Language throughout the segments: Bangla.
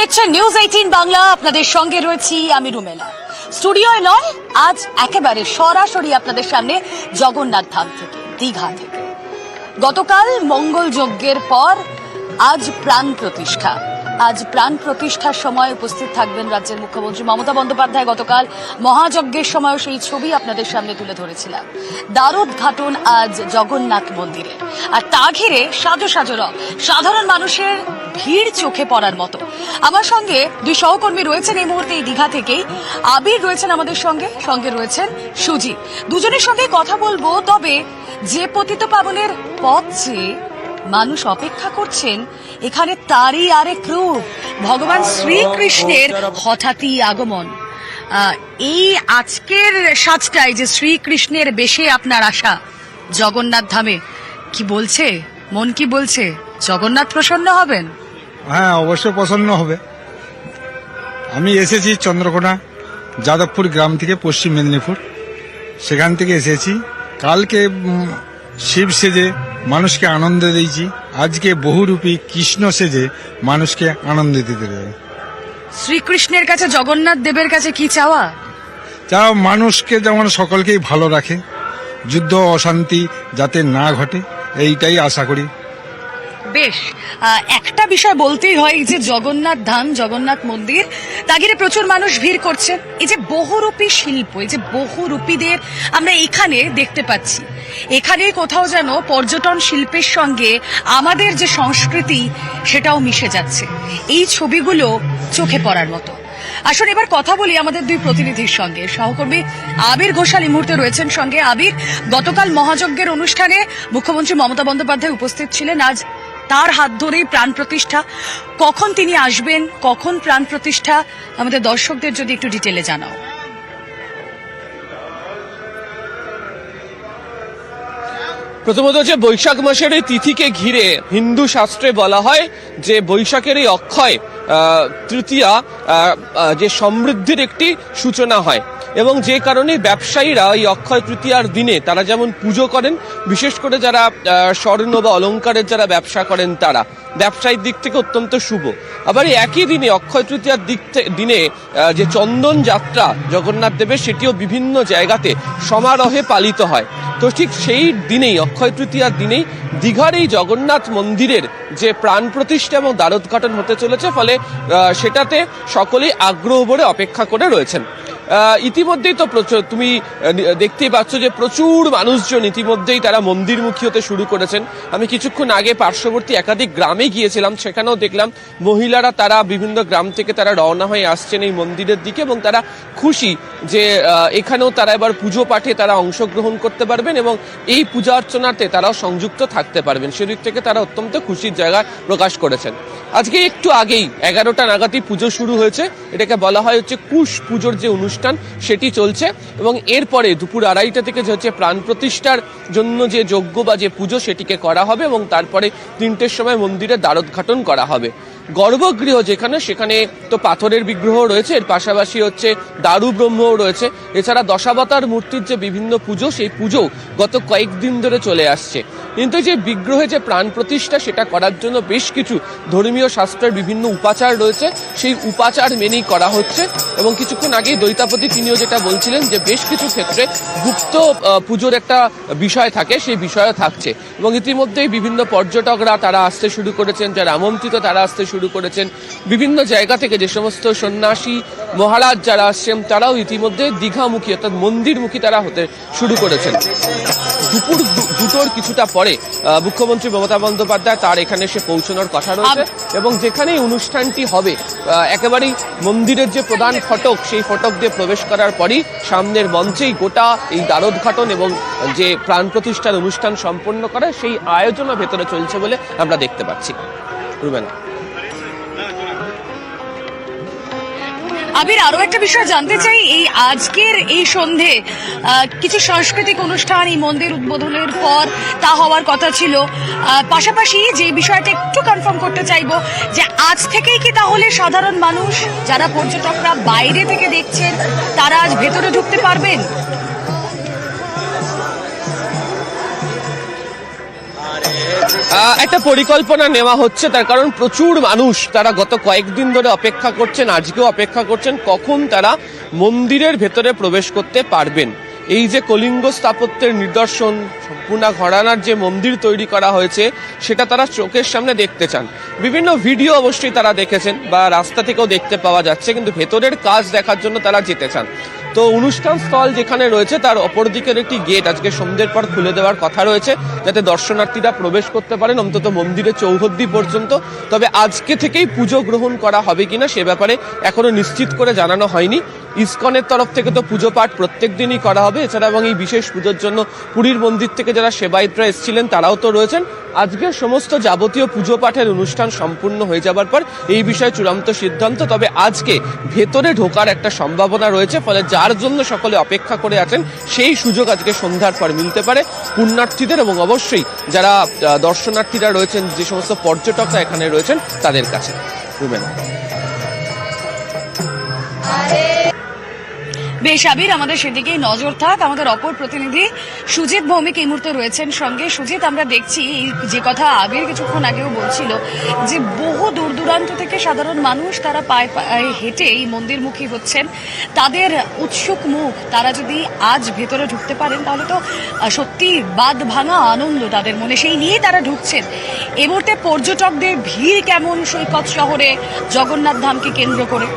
দেখছেন নিউজ এইটিন বাংলা। আপনাদের সঙ্গে রয়েছি আমি রুমেলা। স্টুডিও নয়, আজ একেবারে সরাসরি আপনাদের সামনে জগন্নাথ ধাম থেকে, দীঘা থেকে। গতকাল মঙ্গল যজ্ঞের পর আজ প্রাণ প্রতিষ্ঠা। আজ প্রাণ প্রতিষ্ঠার সময় উপস্থিত থাকবেন রাজ্যের মুখ্যমন্ত্রী মমতা বন্দ্যোপাধ্যায়। গতকাল মহাযজ্ঞের সময় সেই ছবি আপনাদের সামনে তুলে ধরেছিলাম। দ্বারোদ্ঘাটন আজ জগন্নাথ মন্দিরে। আর তা ঘিরে সাজো সাজো রব সাধারণ মানুষের ভিড় চোখে পড়ার মতো। আমার সঙ্গে দুই সহকর্মী রয়েছেন এই মুহূর্তে এই দীঘা থেকেই। আবির রয়েছেন আমাদের সঙ্গে। সঙ্গে রয়েছেন সুজিত। দুজনের সঙ্গে কথা বলব, তবে যে পতিত পাবনের পথ চেয়ে মানুষ অপেক্ষা করছেন, এখানে তারই আরেক রূপ, ভগবান শ্রীকৃষ্ণের হঠাৎই আগমন। এই আজকের সাজটাই যে শ্রীকৃষ্ণের বেশে আপনার আশা, জগন্নাথ ধামে, কি বলছে? মন কি বলছে? জগন্নাথ প্রসন্ন হবেন? হ্যাঁ অবশ্যই প্রসন্ন হবে। আমি এসেছি চন্দ্রকোনা, যাদবপুর গ্রাম থেকে পশ্চিম মেদিনীপুর। সেখান থেকে এসেছি। কালকে শিব সেজে মানুষকে আনন্দ দিয়েছি। আজকে বহুরূপী কৃষ্ণ সেজে মানুষকে আনন্দ দিতে দেবে শ্রীকৃষ্ণের কাছে জগন্নাথ দেবের কাছে কি চাওয়া? যা মানুষকে যেমন সকলকেই ভালো রাখে যুদ্ধ অশান্তি যাতে না ঘটে এইটাই আশা করি। বেশ একটা বিষয় বলতেই হয়, এই যে জগন্নাথ ধাম, জগন্নাথ মন্দির তাগিরে প্রচুর মানুষ ভিড় করছে। এই যে বহুরূপী শিল্প, এই যে বহুরূপীদের আমরা এখানে দেখতে পাচ্ছি। এখানে কোথাও যেন পর্যটন শিল্পের সঙ্গে আমাদের যে সংস্কৃতি, সেটাও মিশে যাচ্ছে। এই ছবিগুলো চোখে পড়ার মতো। আসুন এবার কথা বলি আমাদের দুই প্রতিনিধির সঙ্গে। সহকর্মী আবির ঘোষাল এই মুহূর্তে রয়েছেন সঙ্গে। আবির, গতকাল মহাযজ্ঞের অনুষ্ঠানে মুখ্যমন্ত্রী মমতা বন্দ্যোপাধ্যায় উপস্থিত ছিলেন। আজ তার হাত ধরেই প্রাণ প্রতিষ্ঠা। কখন তিনি আসবেন, কখন প্রাণ প্রতিষ্ঠা, আমাদের দর্শকদের যদি একটু ডিটেলে জানাও। প্রথমত হচ্ছে বৈশাখ মাসের এই তিথিকে ঘিরে হিন্দু শাস্ত্রে বলা হয় যে বৈশাখের এই অক্ষয় তৃতীয়া যে সমৃদ্ধির একটি সূচনা হয়। এবং যে কারণে ব্যবসায়ীরা এই অক্ষয় তৃতীয়ার দিনে তারা যেমন পুজো করেন, বিশেষ করে যারা স্বর্ণ বা অলংকারের যারা ব্যবসা করেন তারা। ব্যবসায়ীর দিক থেকে অত্যন্ত শুভ। আবার এই একই দিনে, অক্ষয় তৃতীয়ার দিক দিনে যে চন্দন যাত্রা জগন্নাথ দেবের, সেটিও বিভিন্ন জায়গাতে সমারোহে পালিত হয়। তো ঠিক সেই দিনেই, অক্ষয় তৃতীয়ার দিনেই দীঘার এই জগন্নাথ মন্দিরের যে প্রাণ প্রতিষ্ঠা এবং দ্বারোদ্ঘাটন হতে চলেছে, ফলে সেটাতে সকলেই আগ্রহ ভরে অপেক্ষা করে রয়েছেন। ইতিমধ্যেই তো প্রচুর, তুমি দেখতেই পাচ্ছ যে প্রচুর মানুষজন ইতিমধ্যেই তারা মন্দিরমুখী হতে শুরু করেছেন। আমি কিছুক্ষণ আগে পার্শ্ববর্তী একাধিক গ্রামে গিয়েছিলাম, সেখানেও দেখলাম মহিলারা তারা বিভিন্ন গ্রাম থেকে তারা রওনা হয়ে আসছেন এই মন্দিরের দিকে এবং তারা খুশি যে এখানেও তারা এবার পুজো পাঠে তারা অংশগ্রহণ করতে পারবেন এবং এই পূজা অর্চনাতে তারাও সংযুক্ত থাকতে পারবেন। সেদিক থেকে তারা অত্যন্ত খুশির জায়গা প্রকাশ করেছেন। আজকে একটু আগেই এগারোটা নাগাদই পুজো শুরু হয়েছে। এটাকে বলা হয় হচ্ছে কুশ পুজোর যে অনুষ্ঠান সেটি চলছে এবং এরপরে দুপুর আড়াইটা থেকে যে হচ্ছে প্রাণ প্রতিষ্ঠার জন্য যে যজ্ঞ বা যে পুজো সেটিকে করা হবে এবং তারপরে তিনটের সময় মন্দিরে দ্বারোদ্ঘাটন করা হবে। গর্ভগৃহ যেখানে, সেখানে তো পাথরের বিগ্রহ রয়েছে। এর পাশাপাশি হচ্ছে দারু ব্রহ্মও রয়েছে। এছাড়া দশাবতার মূর্তির যে বিভিন্ন পুজো, সেই পুজো গত কয়েকদিন ধরে চলে আসছে। কিন্তু যে বিগ্রহে যে প্রাণ প্রতিষ্ঠা, সেটা করার জন্য বেশ কিছু ধর্মীয় শাস্ত্রের বিভিন্ন উপাচার রয়েছে। সেই উপাচার মেনেই করা হচ্ছে। এবং কিছুক্ষণ আগেই দৈতাপতি তিনিও যেটা বলছিলেন যে বেশ কিছু ক্ষেত্রে গুপ্ত পুজোর একটা বিষয় থাকে, সেই বিষয়ও থাকছে। এবং ইতিমধ্যেই বিভিন্ন পর্যটকরা তারা আসতে শুরু করেছেন। যারা আমন্ত্রিত, তারা আসতে শুরু করেছেন। বিভিন্ন জায়গা থেকে যে সমস্ত সন্ন্যাসী মহারাজ যারা আসছেন তারাও ইতিমধ্যে দীঘামুখী অর্থাৎ মন্দিরমুখী তারা হতে শুরু করেছেন। দুপুর দুটোর কিছুটা পরে মুখ্যমন্ত্রী মমতা বন্দ্যোপাধ্যায় তার এখানে এসে পৌঁছানোর কথা রয়েছে এবং যেখানে অনুষ্ঠানটি হবে একেবারেই মন্দিরের যে প্রধান ফটক সেই ফটক দিয়ে প্রবেশ করার পরই সামনের মঞ্চেই গোটা এই দ্বারোদ্ঘাটন এবং যে প্রাণ প্রতিষ্ঠার অনুষ্ঠান সম্পন্ন করে সেই আয়োজনও ভেতরে চলছে বলে আমরা দেখতে পাচ্ছি। রুবেনা আবির, আরও একটা বিষয় জানতে চাই। এই আজকের এই সন্ধে কিছু সাংস্কৃতিক অনুষ্ঠান, এই মন্দির উদ্বোধনের পর তা হওয়ার কথা ছিল। পাশাপাশি যে বিষয়টা একটু কনফার্ম করতে চাইব, যে আজ থেকেই কি তাহলে সাধারণ মানুষ, যারা পর্যটকরা বাইরে থেকে দেখছেন, তারা আজ ভেতরে ঢুকতে পারবেন? একটা পরিকল্পনা নেওয়া হচ্ছে, তার কারণ প্রচুর মানুষ তারা গত কয়েকদিন ধরে অপেক্ষা করছেন, আজকেও অপেক্ষা করছেন কখন তারা মন্দিরের ভেতরে প্রবেশ করতে পারবেন। এই যে কলিঙ্গ স্থাপত্যের নিদর্শন, সম্পূর্ণ ঘরানার যে মন্দির তৈরি করা হয়েছে, সেটা তারা চোখের সামনে দেখতে চান। বিভিন্ন ভিডিও অবশ্যই তারা দেখেছেন বা রাস্তা থেকেও দেখতে পাওয়া যাচ্ছে, কিন্তু ভেতরের কাজ দেখার জন্য তারা যেতে চান। তো অনুষ্ঠান স্থল যেখানে রয়েছে, তার অপর দিকের একটি গেট আজকে সন্ধ্যের পর খুলে দেওয়ার কথা রয়েছে, যাতে দর্শনার্থীরা প্রবেশ করতে পারেন, অন্তত মন্দিরের চৌহদ্দি পর্যন্ত। তবে আজকে থেকেই পুজো গ্রহণ করা হবে কিনা সে ব্যাপারে এখনও নিশ্চিত করে জানানো হয়নি। ইসকনের তরফ থেকে তো পুজো পাঠ প্রত্যেক দিনই করা হবে। এছাড়া এবং এই বিশেষ পুজোর জন্য পুরীর মন্দির থেকে যারা সেবায়িতরা এসেছিলেন, তারাও তো রয়েছেন। আজকে সমস্ত যাবতীয় পুজো পাঠের অনুষ্ঠান সম্পূর্ণ হয়ে যাবার পর এই বিষয়ে চূড়ান্ত সিদ্ধান্ত, তবে আজকে ভেতরে ঢোকার একটা সম্ভাবনা রয়েছে, ফলে যার জন্য সকলে অপেক্ষা করে আছেন, সেই সুযোগ আজকে সন্ধ্যার পর মিলতে পারে। পুণ্যার্থীদের এবং অবশ্যই যারা দর্শনার্থীরা রয়েছেন, যে সমস্ত পর্যটকরা এখানে রয়েছেন, তাদের কাছে। বেশ, আবির, আমাদের সেদিকেই নজর থাক। আমাদের অপর প্রতিনিধি সুজিত ভৌমিক এই মুহূর্তে রয়েছেন সঙ্গে। সুজিত, আমরা দেখছি যে কথা আবির কিছুক্ষণ আগেও বলছিল যে বহু দূর দূরান্ত থেকে সাধারণ মানুষ তারা পায়ে পায়ে হেঁটে এই মন্দিরমুখী হচ্ছেন। তাদের উৎসুক মুখ, তারা যদি আজ ভেতরে ঢুকতে পারেন, তাহলে তো সত্যি বাদ ভাঙা আনন্দ তাদের মনে। সেই নিয়েই তারা ঢুকছেন। এ মুহূর্তে পর্যটকদের ভিড় কেমন সৈকত শহরে? জগন্নাথ ধামকে কেন্দ্র করে।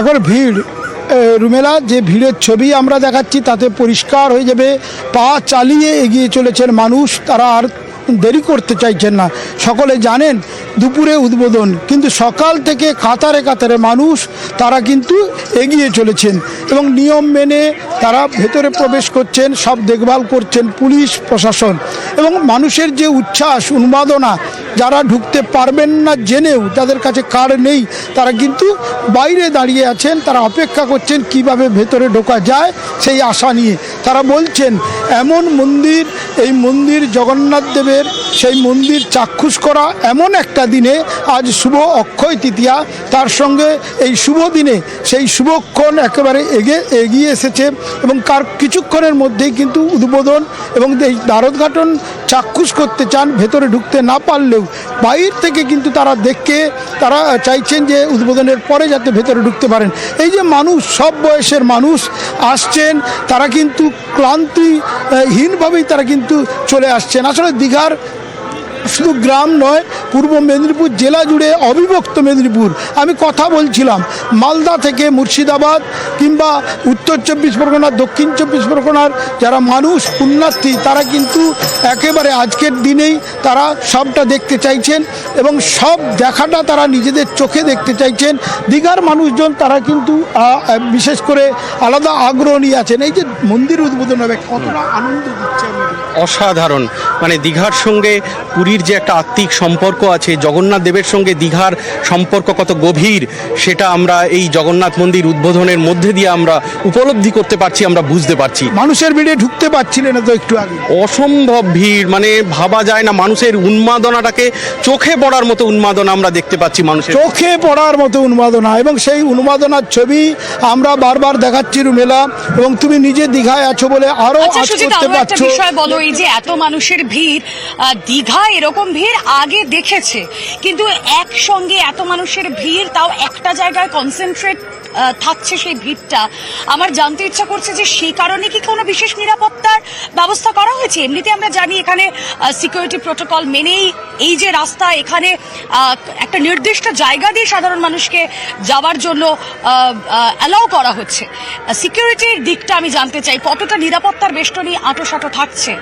এখন ভিড়। রুমেলা, যে ভিড়ের ছবি আমরা দেখাচ্ছি, তাতে পরিষ্কার হয়ে যাবে। পা চালিয়ে এগিয়ে চলেছেন মানুষ, তারা আর দেরি করতে চাইছেন না। সকলে জানেন, দুপুরে উদ্বোধন, কিন্তু সকাল থেকে কাতারে কাতারে মানুষ, তারা কিন্তু এগিয়ে চলেছেন এবং নিয়ম মেনে তারা ভেতরে প্রবেশ করছেন, সব দেখভাল করছেন পুলিশ, প্রশাসন। এবং মানুষের যে উচ্ছ্বাস, উন্মাদনা যারা ঢুকতে পারবেন না জেনেও তাদের কাছে কার্ড নেই, তারা কিন্তু বাইরে দাঁড়িয়ে আছেন, তারা অপেক্ষা করছেন কীভাবে ভেতরে ঢোকা যায় সেই আশা নিয়ে। তারা বলছেন, এমন মন্দির, এই মন্দির জগন্নাথ দেবের, সেই মন্দির চাক্ষুষ করা এমন একটা দিনে আজ শুভ অক্ষয় তৃতীয়া, তার সঙ্গে এই শুভ দিনে সেই শুভক্ষণ একেবারে এগে, এগিয়ে এসেছে এবং কার, কিছুক্ষণের মধ্যেই কিন্তু উদ্বোধন এবং এই দ্বারোদ্ঘাটন চাক্ষুষ করতে চান, ভেতরে ঢুকতে না পারলেও বাইর থেকে কিন্তু তারা দেখে, তারা চাইছেন যে উদ্বোধনের পরে যাতে ভেতরে ঢুকতে পারেন। এই যে মানুষ, সব বয়সের মানুষ আসছেন, তারা কিন্তু ক্লান্তিহীনভাবেই তারা কিন্তু চলে আসছেন। আসলে দীঘার শুধু গ্রাম নয়, পূর্ব মেদিনীপুর জেলা জুড়ে অবিভক্ত মেদিনীপুর। আমি কথা বলছিলাম, মালদা থেকে মুর্শিদাবাদ কিংবা উত্তর চব্বিশ পরগনা দক্ষিণ চব্বিশ পরগনার যারা মানুষ, পুণ্যার্থী, তারা কিন্তু একেবারে আজকের দিনেই তারা সবটা দেখতে চাইছেন এবং সব দেখাটা তারা নিজেদের চোখে দেখতে চাইছেন। দীঘার মানুষজন তারা কিন্তু বিশেষ করে আলাদা আগ্রহ নিয়ে আছেন। এই যে মন্দির উদ্বোধন হবে, কতটা আনন্দ দিচ্ছে অসাধারণ। মানে দীঘার সঙ্গে পুরীর যে একটা আত্মিক সম্পর্ক আছে জগন্নাথ দেবের সঙ্গে দীঘার সম্পর্ক কত গভীর সেটা আমরা এই জগন্নাথ মন্দির উদ্বোধনের মধ্যে দিয়ে আমরা উপলব্ধি করতে পারছি আমরা বুঝতে পারছি। মানুষের ভিড়ে ঢুকতে পারছিলেন না তো একটু আগে। অসম্ভব ভিড় মানে ভাবা যায় না মানুষের উন্মাদনাটাকে চোখে পড়ার মতো উন্মাদনা আমরা দেখতে পাচ্ছি মানুষের। চোখে পড়ার মতো উন্মাদনা এবং সেই উন্মাদনার ছবি আমরা বারবার দেখাচ্ছি রুমেলা এবং তুমি নিজে দীঘায় আছো বলে আরও আচ্ছা আজ করতে পারছ। বিষয় বলো এই যে এত মানুষের ভিড় দীঘা এরকম ভিড় আগে দেখেছে। কিন্তু একসঙ্গে এত মানুষের ভিড়, তাও একটা জায়গায় কনসেন্ট্রেট থাকছে সেই ভিড়টা। আমার জানতে ইচ্ছা করছে যে সেই কারণে কি কোনো বিশেষ নিরাপত্তার ব্যবস্থা করা হয়েছে? এমনিতে আমরা জানি এখানে সিকিউরিটি প্রোটোকল মেনেই এই যে রাস্তা, এখানে একটা নির্দিষ্ট জায়গা দিয়ে সাধারণ মানুষকে যাওয়ার জন্য অ্যালাউ করা হচ্ছে। সিকিউরিটির দিকটা আমি জানতে চাই। কতটা নিরাপত্তার বেষ্টনী আঁটো সাঁটো থাকছে?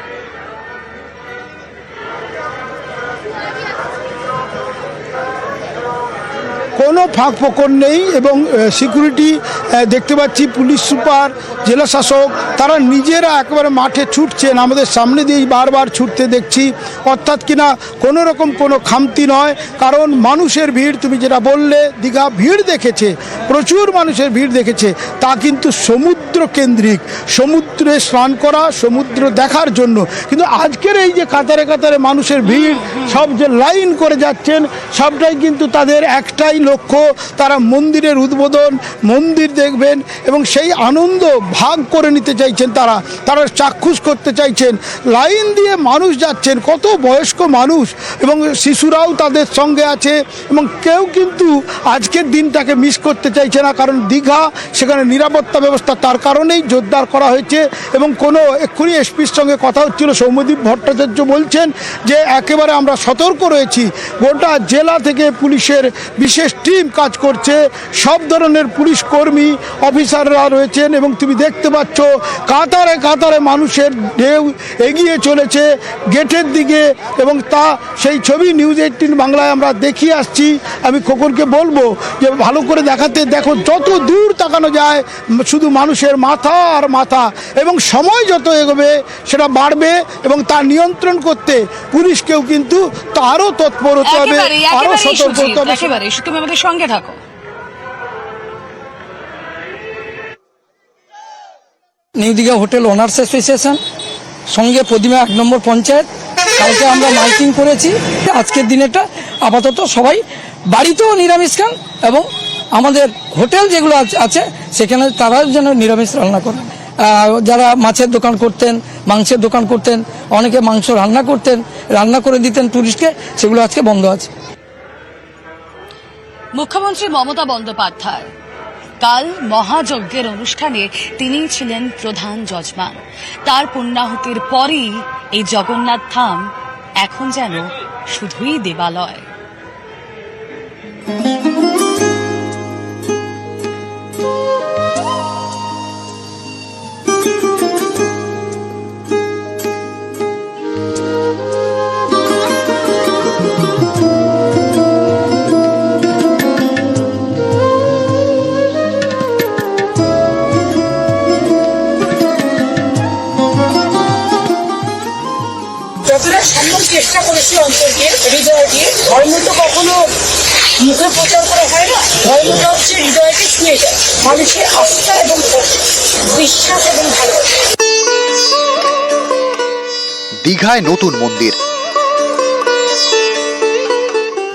কোনো ফাঁক ফোকর নেই এবং সিকিউরিটি দেখতে পাচ্ছি পুলিশ সুপার, জেলা শাসক, তারা নিজেরা একেবারে মাঠে ছুটছেন। আমাদের সামনে দিয়েই বারবার ছুটতে দেখছি। অর্থাৎ কিনা কোনো রকম কোনো খামতি নয়, কারণ মানুষের ভিড়, তুমি যেটা বললে, দীঘা ভিড় দেখেছে, প্রচুর মানুষের ভিড় দেখেছে, তা কিন্তু সমুদ্র কেন্দ্রিক সমুদ্রে স্নান করা, সমুদ্র দেখার জন্য। কিন্তু আজকের এই যে কাতারে কাতারে মানুষের ভিড়, সব যে লাইন করে যাচ্ছেন, সবটাই কিন্তু তাদের একটাই লক্ষ্য। তারা মন্দিরের উদ্বোধন, মন্দির দেখবেন এবং সেই আনন্দ ভাগ করে নিতে চাইছেন তারা। তারা চাক্ষুষ করতে চাইছেন। লাইন দিয়ে মানুষ যাচ্ছেন, কত বয়স্ক মানুষ এবং শিশুরাও তাদের সঙ্গে আছে এবং কেউ কিন্তু আজকের দিনটাকে মিস করতে চাইছে না, কারণ দীঘা, সেখানে নিরাপত্তা ব্যবস্থা তার কারণেই জোরদার করা হয়েছে এবং কোনো এক্ষুনি এসপির সঙ্গে কথা হচ্ছিল, সৌম্যদীপ ভট্টাচার্য বলছেন যে, একেবারে আমরা সতর্ক রয়েছি। গোটা জেলা থেকে পুলিশের বিশেষ টিম কাজ করছে সব ধরনের পুলিশ কর্মী অফিসাররা রয়েছেন এবং তুমি দেখতে পাচ্ছ কাতারে কাতারে মানুষের ঢেউ এগিয়ে চলেছে গেটের দিকে এবং তা সেই ছবি নিউজ এইটিন বাংলায় আমরা দেখিয়ে আসছি। আমি খোকনকে বলব যে ভালো করে দেখাতে দেখো যত দূর তাকানো যায় শুধু মানুষের মাথা আর মাথা এবং সময় যত এগোবে সেটা বাড়বে এবং তা নিয়ন্ত্রণ করতে পুলিশকেও কিন্তু তারও তৎপর হতে হবে আরও সতর্ক হতে হবে। আমাদের সঙ্গে থাকো। New Digha hotel owners association, সঙ্গে প্রতিমা এক নম্বর পঞ্চায়েত। কালকে আমরা মাইকিং করেছি, আজকের দিনেটা আপাতত সবাই বাড়িতেও নিরামিষ খান এবং আমাদের হোটেল যেগুলো আছে সেখানে তারাও যেন নিরামিষ রান্না করেন। যারা মাছের দোকান করতেন, মাংসের দোকান করতেন, অনেকে মাংস রান্না করতেন, রান্না করে দিতেন টুরিস্টকে, সেগুলো আজকে বন্ধ আছে। মুখ্যমন্ত্রী মমতা বন্দ্যোপাধ্যায়। কাল মহাযজ্ঞের অনুষ্ঠানে তিনি ছিলেন প্রধান যজমান তার পুণ্যাহুতির পরই এই জগন্নাথ ধাম এখন যেন শুধুই দেবালয়। যতটা সম্ভব চেষ্টা করেছি অন্তর দিয়ে হৃদয় দিয়ে ধর্ম তো কখনো মুখে প্রচার করা হয় না। ধর্মটা হচ্ছে হৃদয়কে ছুঁয়ে যায়। মানুষের আস্থা এবং বিশ্বাস এবং ভালোবাসা। দীঘায় নতুন মন্দির।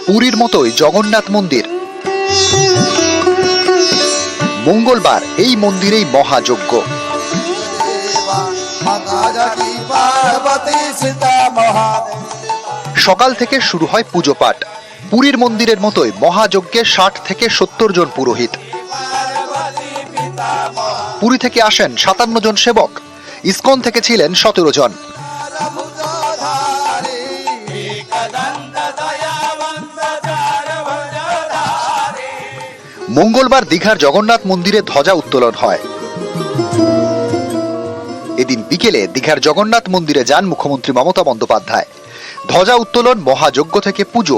পুরীর মতোই জগন্নাথ মন্দির। মঙ্গলবার এই মন্দিরেই মহাযজ্ঞ। সকাল থেকে শুরু হয় পুজো পাঠ। পুরীর মন্দিরের মতোই মহাযজ্ঞে ষাট থেকে সত্তর জন পুরোহিত। পুরী থেকে আসেন সাতান্ন জন সেবক। ইসকন থেকে ছিলেন সতেরো জন। মঙ্গলবার দীঘার জগন্নাথ মন্দিরে ধ্বজা উত্তোলন হয়। এদিন বিকেলে দীঘার জগন্নাথ মন্দিরে যান মুখ্যমন্ত্রী মমতা বন্দ্যোপাধ্যায়। ধ্বজা উত্তোলন মহাযজ্ঞ থেকে পুজো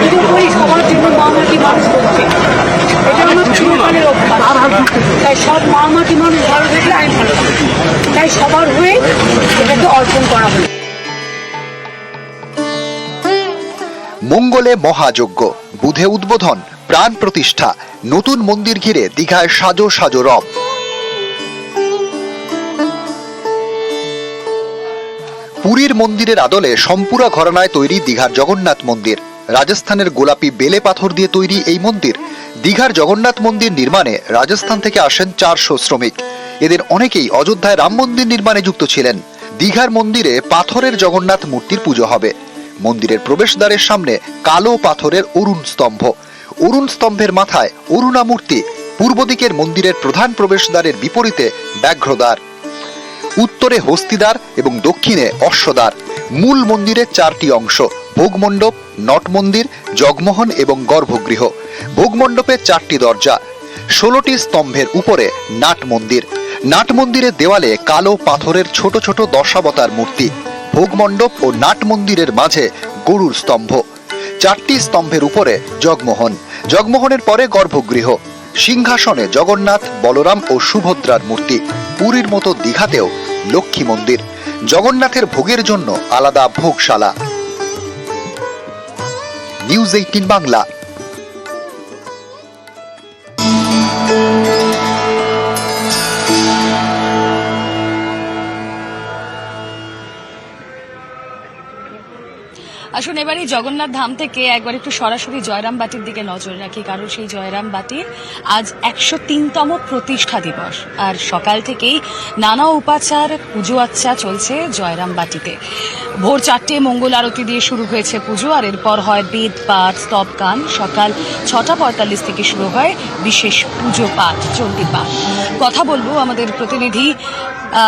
পুজো করি সবার জন্য মা মাটি মানুষ করছে? এটা আমার অভ্যাস। তাই সব মা মাটি মানুষ ভালো থাকলে আমি ভালো তাই সবার হয়ে এটাকে অর্পণ করা হলো। মঙ্গলে মহাযজ্ঞ বুধে উদ্বোধন প্রাণ প্রতিষ্ঠা নতুন মন্দির ঘিরে দীঘায় সাজো সাজো রব। পুরীর মন্দিরের আদলে সম্পুরা ঘরানায় তৈরি দীঘার জগন্নাথ মন্দির। রাজস্থানের গোলাপি বেলে পাথর দিয়ে তৈরি এই মন্দির। দীঘার জগন্নাথ মন্দির নির্মাণে রাজস্থান থেকে আসেন চারশো শ্রমিক। এদের অনেকেই অযোধ্যায় রাম মন্দির নির্মাণে যুক্ত ছিলেন। দীঘার মন্দিরে পাথরের জগন্নাথ মূর্তির পুজো হবে। মন্দিরের প্রবেশদ্বারের সামনে কালো পাথরের অরুণ স্তম্ভ। অরুণ স্তম্ভের মাথায় অরুণা মূর্তি, পূর্ব দিকের মন্দিরের প্রধান প্রবেশদ্বারের বিপরীতে ব্যাঘ্রদ্বার। উত্তরে হস্তিদ্বার এবং দক্ষিণে অশ্বদ্বার। মূল মন্দিরের চারটি অংশ। ভোগমণ্ডপ, নট মন্দির, জগমোহন এবং গর্ভগৃহ। ভোগমণ্ডপের চারটি দরজা, ষোলোটি স্তম্ভের উপরে নাট মন্দির। নাট মন্দিরের দেওয়ালে কালো পাথরের ছোট ছোট দশাবতার মূর্তি। ভোগমণ্ডপ ও নাট মন্দিরের মাঝে গরুর স্তম্ভ। চারটি স্তম্ভের উপরে জগমোহন। জগমোহনের পরে গর্ভগৃহ। সিংহাসনে জগন্নাথ, বলরাম ও সুভদ্রার মূর্তি। পুরীর মতো দীঘাতেও লক্ষ্মী মন্দির। জগন্নাথের ভোগের জন্য আলাদা ভোগশালা। নিউজ এইটিন বাংলা আসুন এবারে জগন্নাথ ধাম থেকে একবার একটু সরাসরি জয়রাম বাটির দিকে নজর রাখি, কারণ সেই জয়রাম বাটির আজ একশো তিনতম প্রতিষ্ঠা দিবস। আর সকাল থেকেই নানা উপাচার, পুজো আচ্চা চলছে জয়রাম বাটিতে ভোর চারটে মঙ্গল আরতি দিয়ে শুরু হয়েছে পুজো, আর এরপর হয় বেদ, পাঠ, স্তব গান। সকাল ছটা পঁয়তাল্লিশ থেকে শুরু হয় বিশেষ পুজো পাঠ চণ্ডী পাঠ কথা বলব আমাদের প্রতিনিধি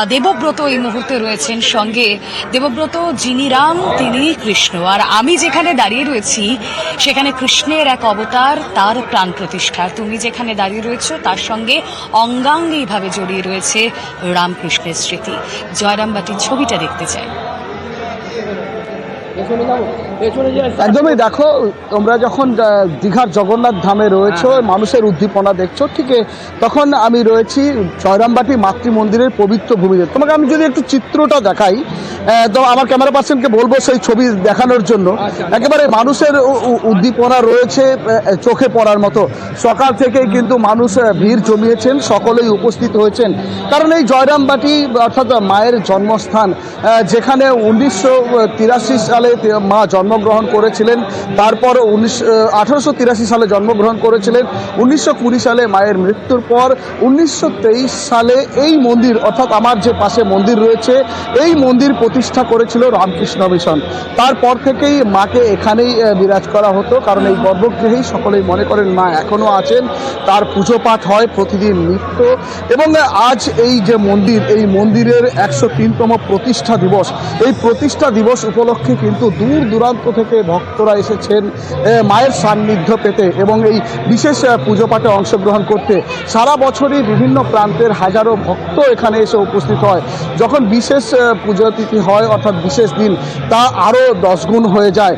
দেবব্রত এই মুহূর্তে রয়েছেন সঙ্গে। দেবব্রত, যিনি রাম, তিনি কৃষ্ণ। আর আমি যেখানে দাঁড়িয়ে রয়েছি, সেখানে কৃষ্ণের এক অবতার, তার প্রাণ প্রতিষ্ঠা। তুমি যেখানে দাঁড়িয়ে রয়েছ, তার সঙ্গে অঙ্গাঙ্গিভাবে জড়িয়ে রয়েছে রামকৃষ্ণের স্মৃতি। জয়রামবাটির ছবিটা দেখতে চাই। একদমই দেখো তোমরা যখন দীঘার জগন্নাথ ধামে রয়েছো মানুষের উদ্দীপনা দেখছ ঠিক তখন আমি রয়েছি জয়রামবাটি মাতৃ মন্দিরের পবিত্র ভূমিতে। তোমাকে আমি যদি একটু চিত্রটা দেখাই তো আমার ক্যামেরা পার্সনকে বলব সেই ছবি দেখানোর জন্য। একেবারে মানুষের উদ্দীপনা রয়েছে চোখে পড়ার মতো। সকাল থেকেই কিন্তু মানুষ ভিড় জমিয়েছেন সকলেই উপস্থিত হয়েছেন। কারণ এই জয়রামবাটি অর্থাৎ মায়ের জন্মস্থান যেখানে উনিশশো তিরাশি সালে মা জন্মগ্রহণ করেছিলেন, তারপর উনিশ সালে জন্মগ্রহণ করেছিলেন, উনিশশো কুড়ি সালে মায়ের মৃত্যুর পর উনিশশো তেইশ সালে এই মন্দির, অর্থাৎ আমার যে পাশে মন্দির রয়েছে, এই মন্দির প্রতিষ্ঠা করেছিল রামকৃষ্ণ মিশন। তারপর থেকেই মাকে এখানেই বিরাজ করা হতো, কারণ এই গর্ভগৃহেই সকলেই মনে করেন মা এখনও আছেন, তার পুজো পাঠ হয় প্রতিদিন নিত্য, এবং আজ এই যে মন্দির, এই মন্দিরের একশো তিনতম প্রতিষ্ঠা দিবস, এই প্রতিষ্ঠা দিবস উপলক্ষে কিন্তু দূর দূরান্ত থেকে ভক্তরা এসেছেন মায়ের সান্নিধ্য পেতে এবং এই বিশেষ পুজো পাঠে অংশগ্রহণ করতে। সারা বছরই বিভিন্ন প্রান্তের হাজারো ভক্ত এখানে এসে উপস্থিত হয়। যখন বিশেষ পুজো তিথি হয়, অর্থাৎ বিশেষ দিন, তা আরও দশগুণ হয়ে যায়।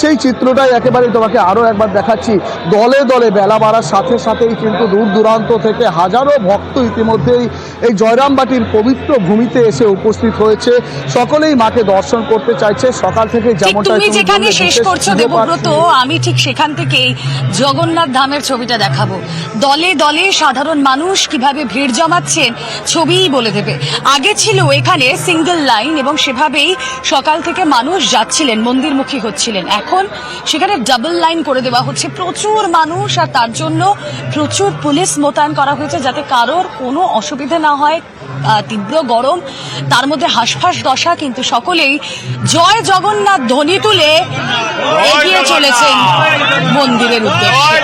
সেই চিত্রটাই একেবারে তোমাকে আরও একবার দেখাচ্ছি। দলে দলে বেলা বাড়ার সাথে সাথেই কিন্তু দূর দূরান্ত থেকে হাজারো ভক্ত ইতিমধ্যেই এই জয়রামবাটির পবিত্র ভূমিতে এসে উপস্থিত হয়েছে। সকলেই মাকে দর্শন করতে চাইছে। সকাল থেকে যেমনটা তুমি যেখানে শেষ করছ দেবব্রত আমি ঠিক সেখান থেকেই জগন্নাথ ধামের ছবিটা দেখাবো। দলে দলে সাধারণ মানুষ কীভাবে ভিড় জমাচ্ছেন ছবিই বলে দেবে। আগে ছিল এখানে সিঙ্গেল লাইন এবং সেভাবেই সকাল থেকে মানুষ যাচ্ছিলেন মন্দিরমুখী হচ্ছিলেন। এখন সেখানে ডাবল লাইন করে দেওয়া হচ্ছে। প্রচুর মানুষ আর তার জন্য প্রচুর পুলিশ মোতায়েন করা হয়েছে যাতে কারোর কোনো অসুবিধা না হয়। তীব্র গরম তার মধ্যে হাসফাস দশা কিন্তু সকলেই জয় জগন্নাথ ধ্বনি তুলে এগিয়ে চলেছেন মন্দিরের উদ্দেশ্যে।